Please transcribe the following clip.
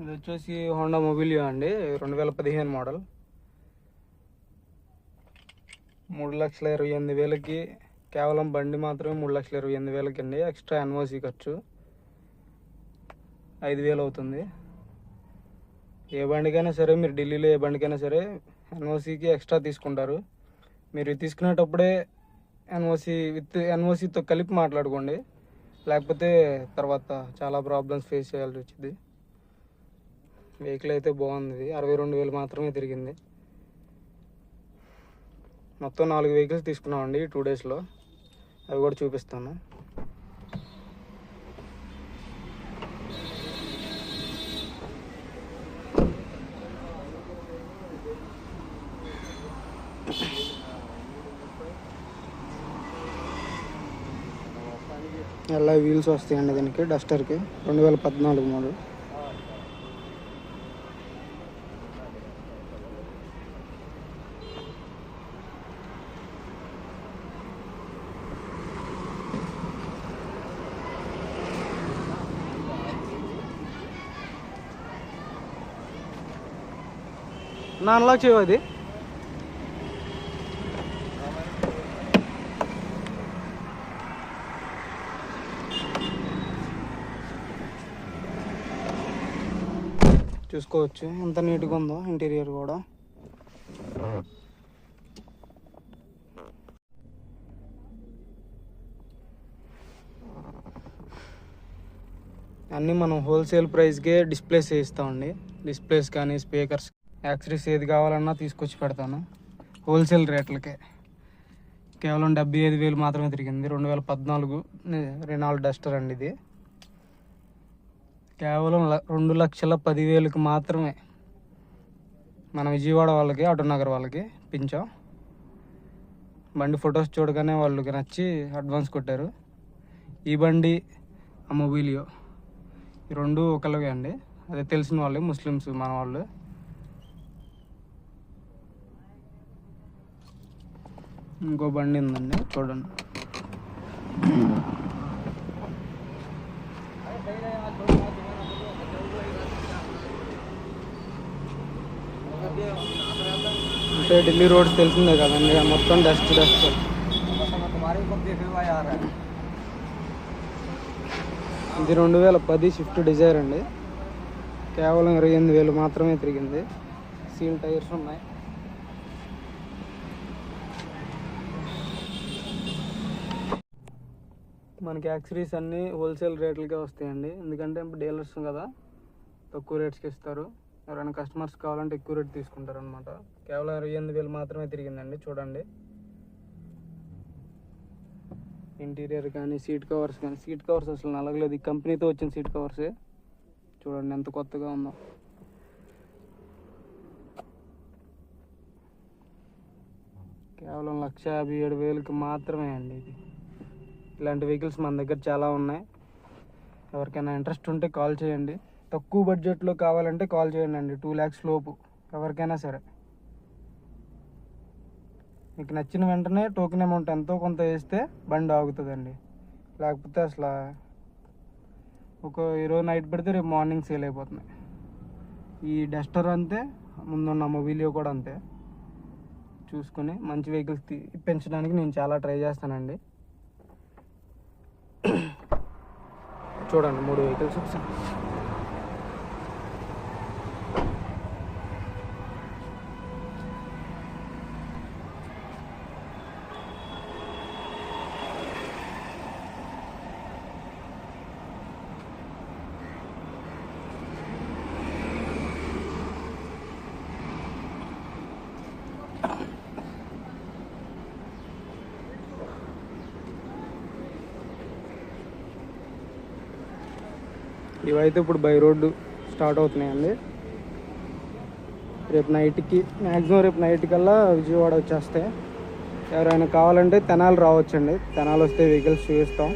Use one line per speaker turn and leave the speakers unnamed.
ఇది వచ్చేసి Honda Mobilio అండి రెండు వేల పదిహేను మోడల్. మూడు లక్షల ఇరవై ఎనిమిది వేలకి కేవలం బండి మాత్రమే మూడు లక్షల ఇరవై ఎనిమిది వేలకి అండి ఎక్స్ట్రా ఎన్ఓసి ఖర్చు. ఐదు వేలు అవుతుంది. ఏ బండికైనా సరే మీరు ఢిల్లీలో ఏ బండికైనా సరే ఎన్ఓసికి ఎక్స్ట్రా తీసుకుంటారు. మీరు తీసుకునేటప్పుడే ఎన్ఓసి విత్ ఎన్ఓసితో కలిపి మాట్లాడుకోండి. లేకపోతే తర్వాత చాలా ప్రాబ్లమ్స్ ఫేస్ చేయాల్సి వచ్చింది వెహికల్ అయితే బాగుంది. అరవై రెండు వేలు మాత్రమే తిరిగింది. మొత్తం నాలుగు వెహికల్స్ తీసుకున్నామండి టూ డేస్లో అవి కూడా చూపిస్తాను. ఎలా వీల్స్ వస్తాయండి దీనికి? డస్టర్కి. రెండు వేల పద్నాలుగు మోడల్. నా అన్లాక్ చేయవు అది. చూసుకోవచ్చు. ఎంత నీట్గా ఉందో ఇంటీరియర్ కూడా. అన్నీ మనం హోల్సేల్ ప్రైస్కే డిస్ప్లేస్ చేయిస్తామండి. డిస్ప్లేస్ కానీ స్పీకర్స్ యాక్సరీస్ ఏది కావాలన్నా తీసుకొచ్చి పెడతాను. హోల్సేల్ రేట్లకే. కేవలం డెబ్బై ఐదు వేలు మాత్రమే తిరిగింది. రెండు వేల పద్నాలుగు రెనాల్డ్ డస్టర్ అండి ఇది. కేవలం ల- రెండు లక్షల పదివేలకు మాత్రమే. మన విజయవాడ వాళ్ళకి ఆటోనగర్ వాళ్ళకి పించాం బండి ఫొటోస్ చూడగానే వాళ్ళకి నచ్చి అడ్వాన్స్ కొట్టారు. ఈ బండి ఆ మొబిలియో ఈ రెండు ఒకళ్ళవే అండి. అదే తెలిసిన వాళ్ళే ముస్లిమ్స్ మన వాళ్ళు. ఇంకో బండి ఉందండి చూడండి. అంటే ఢిల్లీ రోడ్ తెలిసిందే కదండి మొత్తం డస్ట్ డస్ట్. ఇది రెండు వేల పది షిఫ్ట్ డిజైర్ అండి. కేవలం ఇరవై ఎనిమిది వేలు మాత్రమే తిరిగింది. సీల్ టైర్స్ ఉన్నాయి. మనకి యాక్సరీస్ అన్నీ హోల్సేల్ రేట్లకే వస్తాయండి. ఎందుకంటే డీలర్స్ కదా తక్కువ రేట్స్కి ఇస్తారు. ఎవరైనా కస్టమర్స్ కావాలంటే ఎక్కువ రేట్ తీసుకుంటారు అనమాట కేవలం ఇరవై ఎనిమిది వేలు మాత్రమే తిరిగిందండి చూడండి. ఇంటీరియర్ కానీ సీట్ కవర్స్ కానీ సీట్ కవర్స్ అసలు నలగలేదు. ఈ కంపెనీతో వచ్చిన సీట్ కవర్సే. చూడండి ఎంత కొత్తగా ఉందో. కేవలం లక్ష యాభై ఏడు వేలకి మాత్రమే అండి ఇది. ఇలాంటి వెహికల్స్ మన దగ్గర చాలా ఉన్నాయి. ఎవరికైనా ఇంట్రెస్ట్ ఉంటే కాల్ చేయండి. తక్కువ బడ్జెట్లో కావాలంటే కాల్ చేయండి అండి. టూ ల్యాక్స్ లోపు ఎవరికైనా సరే. మీకు నచ్చిన వెంటనే టోకెన్ అమౌంట్ ఎంతో కొంత వేస్తే బండి ఆగుతుందండి. లేకపోతే అసలు ఒక ఈరోజు నైట్ పెడితే రేపు మార్నింగ్ సేల్ అయిపోతున్నాయి. ఈ డస్టర్ అంతే ముందున్న మొబిలియో కూడా అంతే. చూసుకొని మంచి వెహికల్స్ పెంచడానికి నేను చాలా ట్రై చేస్తానండి. చూడండి మూడు వెహికల్స్ ఒకసారి ఇవైతే ఇప్పుడు బై రోడ్డు స్టార్ట్ అవుతున్నాయండి. రేపు నైట్కి మ్యాక్సిమం రేపు నైట్ కల్లా విజయవాడ వచ్చేస్తాయి. ఎవరైనా కావాలంటే తెనాలి రావచ్చండి. తెనాలి వస్తే వెహికల్స్ చూపిస్తాం.